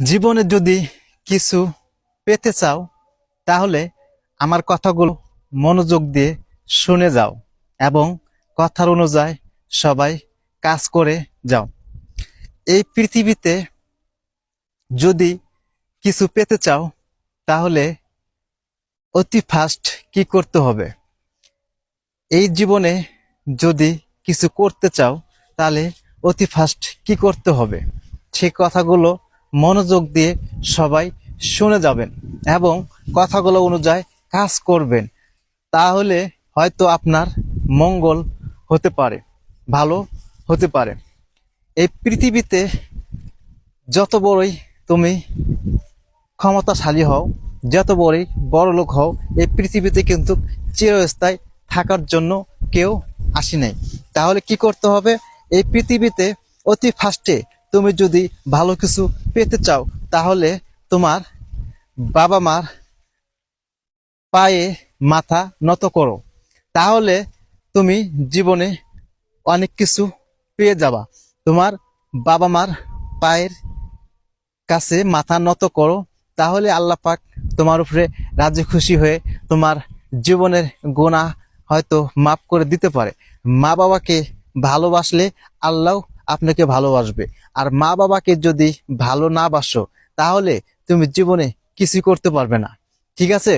জীবনে যদি কিছু পেতে চাও, তাহলে আমার কথাগুলো মনোযোগ দিয়ে শুনে যাও এবং কথার অনুযায়ী সবাই কাজ করে যাও। এই পৃথিবীতে যদি কিছু পেতে চাও, তাহলে অতি ফাস্ট কি করতে হবে? এই জীবনে যদি কিছু করতে চাও, তাহলে অতি ফাস্ট কি করতে হবে? সে কথাগুলো মনোযোগ দিয়ে সবাই শুনে যাবেন এবং কথাগুলো অনুযায়ী কাজ করবেন। তাহলে হয়তো আপনার মঙ্গল হতে পারে, ভালো হতে পারে। এই পৃথিবীতে যত বড়ই তুমি ক্ষমতাশালী হও, যত বড়ই বড় লোক হও, এই পৃথিবীতে কিন্তু চিরস্থায়ী থাকার জন্য কেউ আসি নাই। তাহলে কি করতে হবে? এই পৃথিবীতে অতি ফাস্টে তুমি যদি ভালো কিছু পেতে চাও, তাহলে তোমার বাবা মার পায়ে মাথা নত করো। তাহলে তুমি জীবনে অনেক কিছু পেয়ে যাবা। তোমার বাবা মার পায়ের কাছে মাথা নত করো, তাহলে আল্লাহ পাক তোমার উপরে রাজি খুশি হয়ে তোমার জীবনের গোনা হয়তো মাফ করে দিতে পারে। মা বাবাকে ভালোবাসলে আল্লাহ আপনাকে ভালোবাসবে। আর মা বাবাকে যদি ভালো না বাসো, তাহলে তুমি জীবনে কিছু করতে পারবে না। ঠিক আছে?